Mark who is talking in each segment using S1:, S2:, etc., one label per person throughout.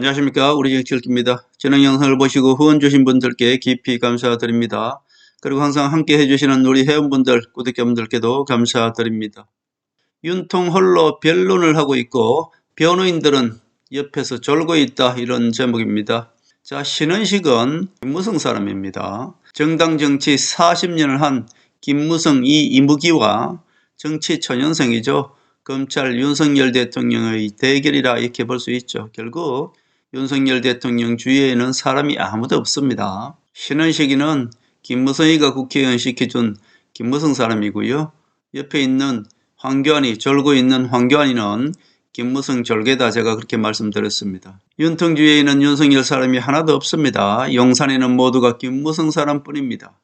S1: 안녕하십니까 우리 정치일기입니다. 진행 영상을 보시고 후원 주신 분들께 깊이 감사드립니다. 그리고 항상 함께 해주시는 우리 회원분들 구독자분들께도 감사드립니다. 윤통 홀로 변론을 하고 있고 변호인들은 옆에서 졸고 있다 이런 제목입니다. 자 신은식은 김무성 사람입니다. 정당 정치 40년을 한 김무성 이 이무기와 정치 초년생이죠. 검찰 윤석열 대통령의 대결이라 이렇게 볼 수 있죠. 결국 윤석열 대통령 주위에는 사람이 아무도 없습니다. 신원식이는 김무성이가 국회의원 시켜준 김무성 사람이고요. 옆에 있는 황교안이 졸고 있는 황교안이는 김무성 졸개다 제가 그렇게 말씀드렸습니다. 윤통 주위에는 윤석열 사람이 하나도 없습니다. 용산에는 모두가 김무성 사람뿐입니다.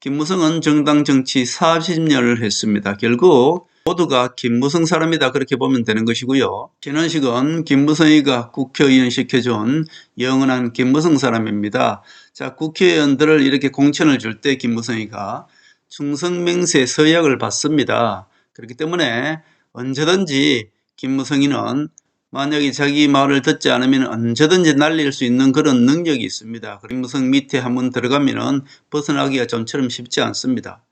S1: 김무성은 정당 정치 40년을 했습니다. 결국 모두가 김무성 사람이다 그렇게 보면 되는 것이고요. 신원식은 김무성이가 국회의원 시켜준 영원한 김무성 사람입니다. 자 국회의원들을 이렇게 공천을 줄 때 김무성이가 충성맹세 서약을 받습니다. 그렇기 때문에 언제든지 김무성이는 만약에 자기 말을 듣지 않으면 언제든지 날릴 수 있는 그런 능력이 있습니다. 김무성 밑에 한번 들어가면은 벗어나기가 좀처럼 쉽지 않습니다.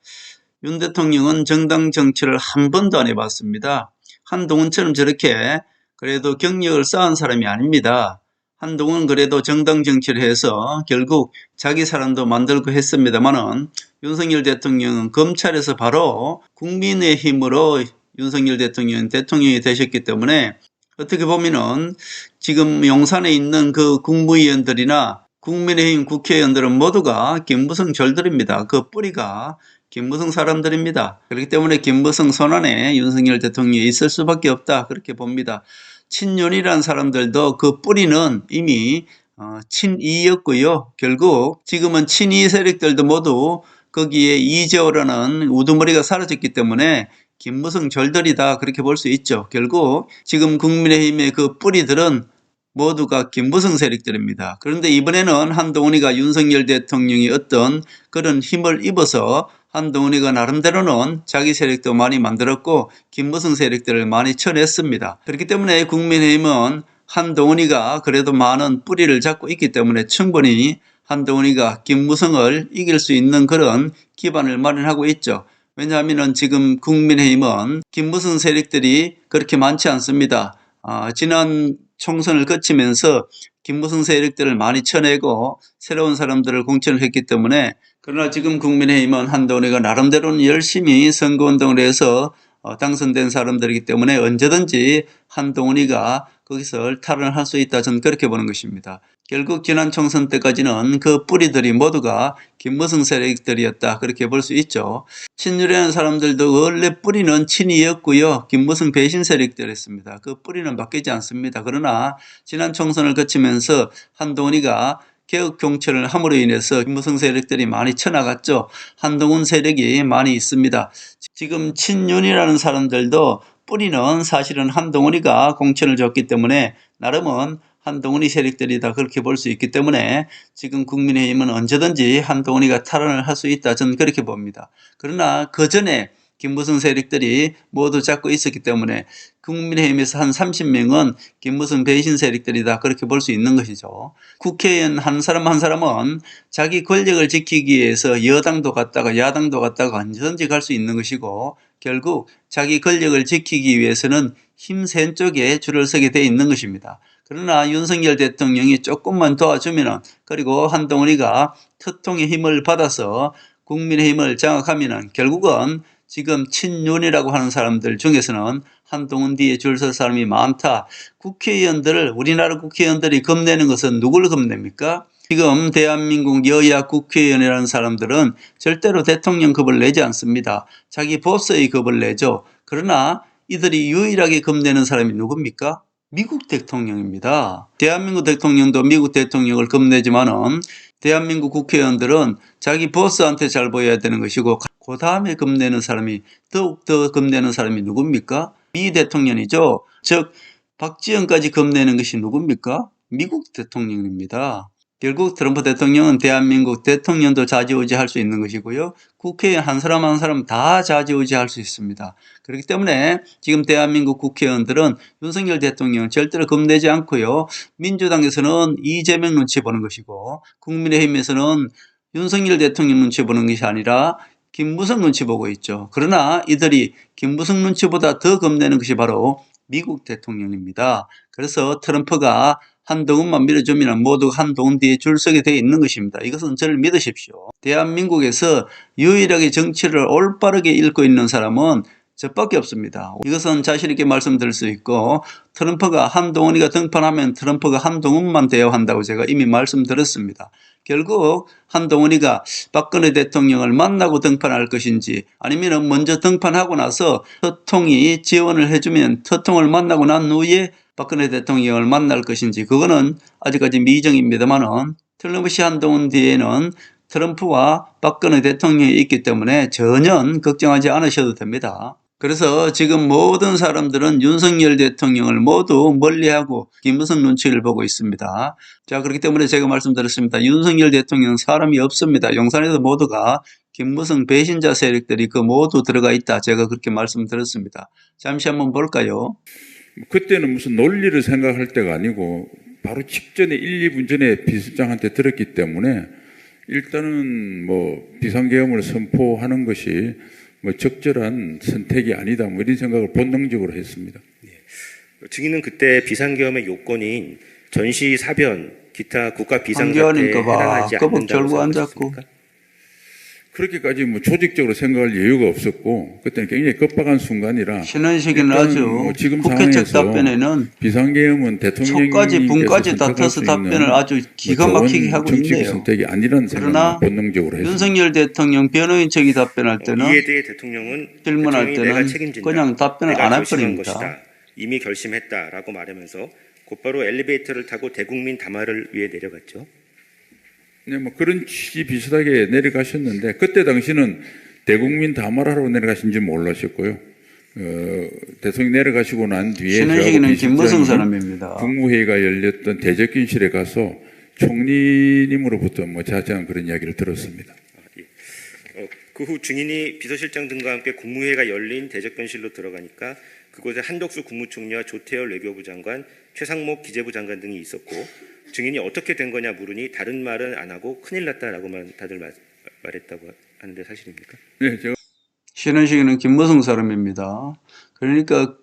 S1: 윤 대통령은 정당 정치를 한 번도 안 해봤습니다. 한동훈처럼 저렇게 그래도 경력을 쌓은 사람이 아닙니다. 한동훈은 그래도 정당 정치를 해서 결국 자기 사람도 만들고 했습니다만은 윤석열 대통령은 검찰에서 바로 국민의 힘으로 윤석열 대통령 대통령이 되셨기 때문에 어떻게 보면은 지금 용산에 있는 그 국무위원들이나 국민의힘 국회의원들은 모두가 김무성 절들입니다. 그 뿌리가 김무성 사람들입니다. 그렇기 때문에 김무성 손안에 윤석열 대통령이 있을 수밖에 없다. 그렇게 봅니다. 친윤이라는 사람들도 그 뿌리는 이미 어, 친이였고요. 결국 지금은 친이 세력들도 모두 거기에 이재호라는 우두머리가 사라졌기 때문에 김무성 절들이다 그렇게 볼 수 있죠. 결국 지금 국민의힘의 그 뿌리들은 모두가 김무성 세력들입니다. 그런데 이번에는 한동훈이가 윤석열 대통령이 어떤 그런 힘을 입어서 한동훈이가 나름대로는 자기 세력도 많이 만들었고 김무성 세력들을 많이 쳐냈습니다. 그렇기 때문에 국민의힘은 한동훈이가 그래도 많은 뿌리를 잡고 있기 때문에 충분히 한동훈이가 김무성을 이길 수 있는 그런 기반을 마련하고 있죠. 왜냐하면 지금 국민의힘은 김무성 세력들이 그렇게 많지 않습니다. 아, 지난 총선을 거치면서 김무성 세력들을 많이 쳐내고 새로운 사람들을 공천을 했기 때문에 그러나 지금 국민의힘은 한동훈이가 나름대로는 열심히 선거운동을 해서 어, 당선된 사람들이기 때문에 언제든지 한동훈이가 거기서 탈환을 할 수 있다 저는 그렇게 보는 것입니다. 결국 지난 총선 때까지는 그 뿌리들이 모두가 김무성 세력들이었다 그렇게 볼 수 있죠. 친윤이라는 사람들도 원래 뿌리는 친이었고요. 김무성 배신 세력들이었습니다. 그 뿌리는 바뀌지 않습니다. 그러나 지난 총선을 거치면서 한동훈이가 개혁 경찰을 함으로 인해서 김무성 세력들이 많이 쳐나갔죠. 한동훈 세력이 많이 있습니다. 지금 친윤이라는 사람들도 뿌리는 사실은 한동훈이가 공천을 줬기 때문에 나름은 한동훈이 세력들이 다 그렇게 볼 수 있기 때문에 지금 국민의힘은 언제든지 한동훈이가 탈환을 할 수 있다 저는 그렇게 봅니다. 그러나 그 전에 김무성 세력들이 모두 잡고 있었기 때문에 국민의힘에서 한 30명은 김무성 배신 세력들이다 그렇게 볼 수 있는 것이죠. 국회의원 한 사람 한 사람은 자기 권력을 지키기 위해서 여당도 갔다가 야당도 갔다가 언제든지 갈 수 있는 것이고 결국 자기 권력을 지키기 위해서는 힘 센 쪽에 줄을 서게 돼 있는 것입니다. 그러나 윤석열 대통령이 조금만 도와주면은 그리고 한동훈이가 특통의 힘을 받아서 국민의 힘을 장악하면은 결국은 지금 친윤이라고 하는 사람들 중에서는 한동훈 뒤에 줄 설 사람이 많다. 국회의원들을 우리나라 국회의원들이 겁내는 것은 누굴 겁냅니까? 지금 대한민국 여야 국회의원이라는 사람들은 절대로 대통령급을 내지 않습니다. 자기 보스의 급을 내죠. 그러나 이들이 유일하게 겁내는 사람이 누굽니까? 미국 대통령입니다. 대한민국 대통령도 미국 대통령을 겁내지만은 대한민국 국회의원들은 자기 보스한테 잘 보여야 되는 것이고 그 다음에 겁내는 사람이 더욱더 겁내는 사람이 누굽니까? 미 대통령이죠. 즉 박지원까지 겁내는 것이 누굽니까? 미국 대통령입니다. 결국 트럼프 대통령은 대한민국 대통령도 좌지우지할 수 있는 것이고요. 국회의원 한 사람 한 사람 다 좌지우지할 수 있습니다. 그렇기 때문에 지금 대한민국 국회의원들은 윤석열 대통령 절대로 겁내지 않고요. 민주당에서는 이재명 눈치 보는 것이고 국민의힘에서는 윤석열 대통령 눈치 보는 것이 아니라 김무성 눈치 보고 있죠. 그러나 이들이 김무성 눈치보다 더 겁내는 것이 바로 미국 대통령입니다. 그래서 트럼프가 한동훈만 밀어주면 모두 한동훈 뒤에 줄 서게 되어 있는 것입니다. 이것은 저를 믿으십시오. 대한민국에서 유일하게 정치를 올바르게 읽고 있는 사람은 저밖에 없습니다. 이것은 자신있게 말씀드릴 수 있고 트럼프가 한동훈이가 등판하면 트럼프가 한동훈만 대여한다고 제가 이미 말씀드렸습니다. 결국 한동훈이가 박근혜 대통령을 만나고 등판할 것인지 아니면 먼저 등판하고 나서特통이 지원을 해주면特통을 만나고 난 후에 박근혜 대통령을 만날 것인지 그거는 아직까지 미정입니다만은 틀림없이 한동훈 뒤에는 트럼프와 박근혜 대통령이 있기 때문에 전혀 걱정하지 않으셔도 됩니다. 그래서 지금 모든 사람들은 윤석열 대통령을 모두 멀리하고 김무성 눈치를 보고 있습니다. 자 그렇기 때문에 제가 말씀드렸습니다. 윤석열 대통령 사람이 없습니다. 용산에도 모두가 김무성 배신자 세력들이 그 모두 들어가 있다. 제가 그렇게 말씀드렸습니다. 잠시 한번 볼까요?
S2: 그때는 무슨 논리를 생각할 때가 아니고 바로 직전에 1, 2분 전에 비서장한테 들었기 때문에 일단은 뭐 비상계엄을 선포하는 것이 뭐 적절한 선택이 아니다 뭐 이런 생각을 본능적으로 했습니다.
S3: 증인은 그때 비상계엄의 요건인 전시 사변 기타 국가
S1: 봐.
S3: 해당하지 않는다고
S1: 결국 안 잡고.
S2: 그렇게까지 뭐 조직적으로 생각할 여유가 없었고 그때는 굉장히 급박한 순간이라 일단
S1: 아주
S2: 뭐 지금
S1: 국회 측
S2: 상황에서
S1: 답변에는
S2: 비상계엄은 대통령이
S1: 초까지 분까지 다퉈서 답변을 아주 기가 막히게 하고
S2: 정치
S1: 있네요.
S2: 선택이 아니라는
S1: 그러나
S2: 본능적으로 했습니다.
S1: 윤석열 대통령 변호인 측이 답변할 때는
S3: 이에 대해 대통령은
S1: 질문할 때는
S3: 내가 책임진다.
S1: 그냥 답변을 안 해버립니다.
S3: 것이다. 이미 결심했다라고 말하면서 곧바로 엘리베이터를 타고 대국민 담화를 위해 내려갔죠.
S2: 네, 뭐 그런 취지 비슷하게 내려가셨는데 그때 당시는 대국민 담화하러 내려가신지 몰라셨고요. 어, 대통령 내려가시고 난 뒤에
S1: 신원식이는
S2: 저하고
S1: 김무성 사람입니다.
S2: 국무회의가 열렸던 대적균실에 가서 총리님으로부터 뭐 자세한 그런 이야기를 들었습니다.
S3: 어, 그후 증인이 비서실장 등과 함께 국무회의가 열린 대적견실로 들어가니까 그곳에 한덕수 국무총리와 조태열 외교부 장관, 최상목 기재부 장관 등이 있었고 증인이 어떻게 된 거냐 물으니 다른 말은 안 하고 큰일 났다라고만 다들 말, 말했다고 하는데 사실입니까?
S2: 네, 제가
S1: 신원식이는 김무성 사람입니다. 그러니까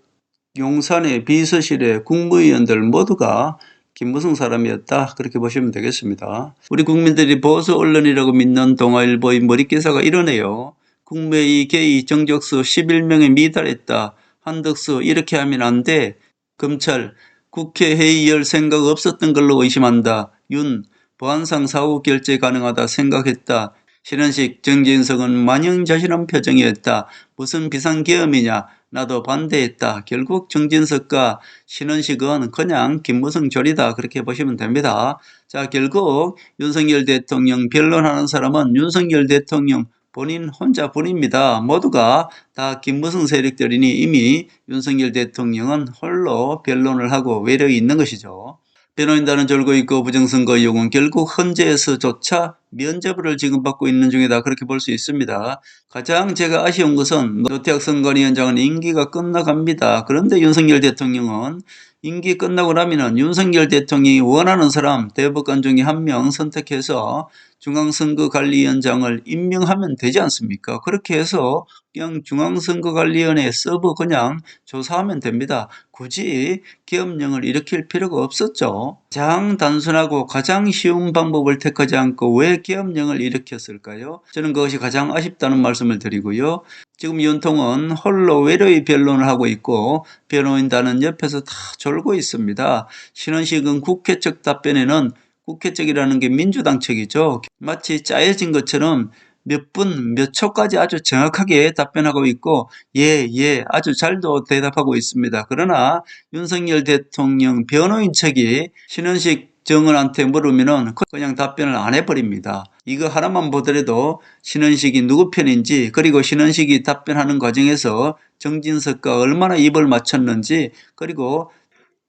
S1: 용산의 비서실의 국무위원들 모두가 김무성 사람이었다. 그렇게 보시면 되겠습니다. 우리 국민들이 보수 언론이라고 믿는 동아일보의 머릿기사가 이러네요. 국무회의 개의 정적수 11명에 미달했다. 한덕수 이렇게 하면 안 돼. 검찰 국회 회의 열 생각 없었던 걸로 의심한다. 윤 보안상 사후 결제 가능하다 생각했다. 신원식 정진석은 만영자신한 표정이었다. 무슨 비상계엄이냐. 나도 반대했다. 결국 정진석과 신원식은 그냥 김무성 조리다. 그렇게 보시면 됩니다. 자, 결국 윤석열 대통령 변론하는 사람은 윤석열 대통령 본인 혼자뿐입니다. 모두가 다 김무성 세력들이니 이미 윤석열 대통령은 홀로 변론을 하고 외력이 있는 것이죠. 변호인단은 졸고 있고 부정선거 의혹은 결국 헌재에서조차 면죄부를 지금 받고 있는 중이다. 그렇게 볼 수 있습니다. 가장 제가 아쉬운 것은 노태학 선관위원장은 임기가 끝나갑니다. 그런데 윤석열 대통령은 임기 끝나고 나면은 윤석열 대통령이 원하는 사람 대법관 중에 한 명 선택해서 중앙선거관리위원장을 임명하면 되지 않습니까? 그렇게 해서 그냥 중앙선거관리위원회 서버 그냥 조사하면 됩니다. 굳이 계엄령을 일으킬 필요가 없었죠. 가장 단순하고 가장 쉬운 방법을 택하지 않고 왜 계엄령을 일으켰을까요? 저는 그것이 가장 아쉽다는 말씀을 드리고요. 지금 윤통은 홀로 외로이 변론을 하고 있고 변호인단은 옆에서 다 졸고 있습니다. 신원식은 국회 측 답변에는 국회 측이라는 게 민주당 측이죠. 마치 짜여진 것처럼 몇 분, 몇 초까지 아주 정확하게 답변하고 있고, 예, 예, 아주 잘도 대답하고 있습니다. 그러나 윤석열 대통령 변호인 측이 신원식 정은한테 물으면은 그냥 답변을 안 해버립니다. 이거 하나만 보더라도 신원식이 누구 편인지 그리고 신원식이 답변하는 과정에서 정진석과 얼마나 입을 맞췄는지 그리고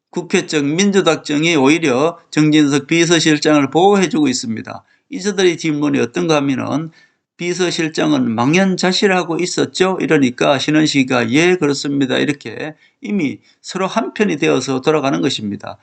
S1: 국회적 민주당정이 오히려 정진석 비서실장을 보호해주고 있습니다. 이저들의 질문이 어떤가 하면은 비서실장은 망연자실하고 있었죠? 이러니까 신원식이가 예 그렇습니다. 이렇게 이미 서로 한편이 되어서 돌아가는 것입니다.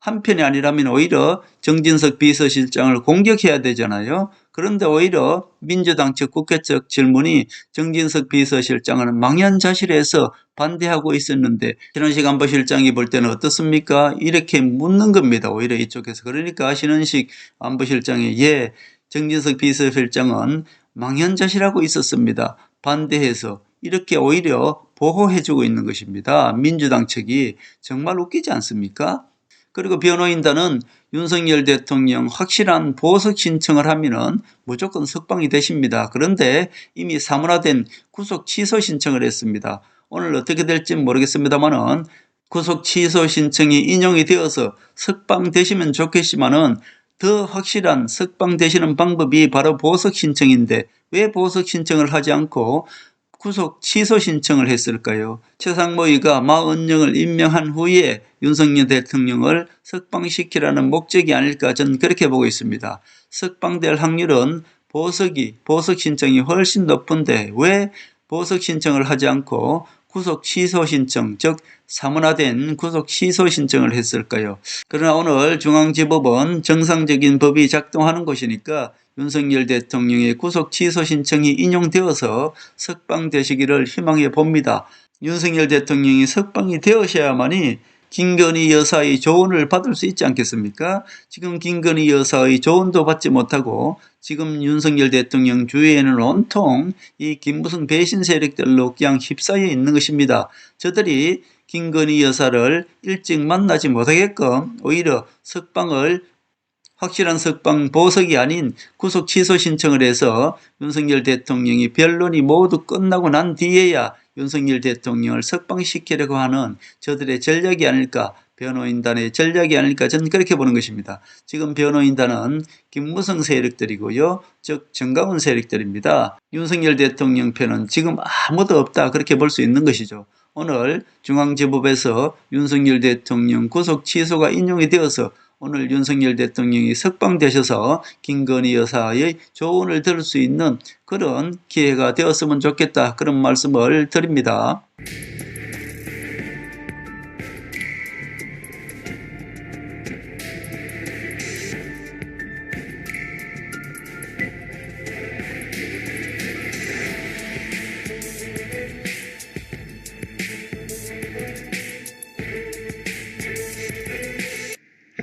S1: 한편이 아니라면 오히려 정진석 비서실장을 공격해야 되잖아요. 그런데 오히려 민주당 측 국회 측 질문이 정진석 비서실장은 망연자실해서 반대하고 있었는데 신원식 안보실장이 볼 때는 어떻습니까? 이렇게 묻는 겁니다. 오히려 이쪽에서. 그러니까 신원식 안보실장이 예, 정진석 비서실장은 망연자실하고 있었습니다. 반대해서 이렇게 오히려 보호해주고 있는 것입니다. 민주당 측이 정말 웃기지 않습니까? 그리고 변호인단은 윤석열 대통령 확실한 보석 신청을 하면은 무조건 석방이 되십니다. 그런데 이미 사문화된 구속 취소 신청을 했습니다. 오늘 어떻게 될지 모르겠습니다만은 구속 취소 신청이 인용이 되어서 석방되시면 좋겠지만은 더 확실한 석방되시는 방법이 바로 보석 신청인데 왜 보석 신청을 하지 않고 구속 취소 신청을 했을까요? 최상모의가 마은영을 임명한 후에 윤석열 대통령을 석방시키라는 목적이 아닐까 저는 그렇게 보고 있습니다. 석방될 확률은 보석이 보석 신청이 훨씬 높은데 왜 보석 신청을 하지 않고 구속 취소 신청 즉 사문화된 구속 취소 신청을 했을까요? 그러나 오늘 중앙지법은 정상적인 법이 작동하는 곳이니까 윤석열 대통령의 구속 취소 신청이 인용되어서 석방되시기를 희망해 봅니다. 윤석열 대통령이 석방이 되어셔야만이 김건희 여사의 조언을 받을 수 있지 않겠습니까? 지금 김건희 여사의 조언도 받지 못하고 지금 윤석열 대통령 주위에는 온통 이 김무성 배신 세력들로 그냥 휩싸여 있는 것입니다. 저들이 김건희 여사를 일찍 만나지 못하게끔 오히려 석방을 확실한 석방 보석이 아닌 구속 취소 신청을 해서 윤석열 대통령이 변론이 모두 끝나고 난 뒤에야 윤석열 대통령을 석방시키려고 하는 저들의 전략이 아닐까 변호인단의 전략이 아닐까 저는 그렇게 보는 것입니다. 지금 변호인단은 김무성 세력들이고요. 즉 정강훈 세력들입니다. 윤석열 대통령 편은 지금 아무도 없다 그렇게 볼 수 있는 것이죠. 오늘 중앙지법에서 윤석열 대통령 구속 취소가 인용이 되어서 오늘 윤석열 대통령이 석방되셔서 김건희 여사의 조언을 들을 수 있는 그런 기회가 되었으면 좋겠다. 그런 말씀을 드립니다.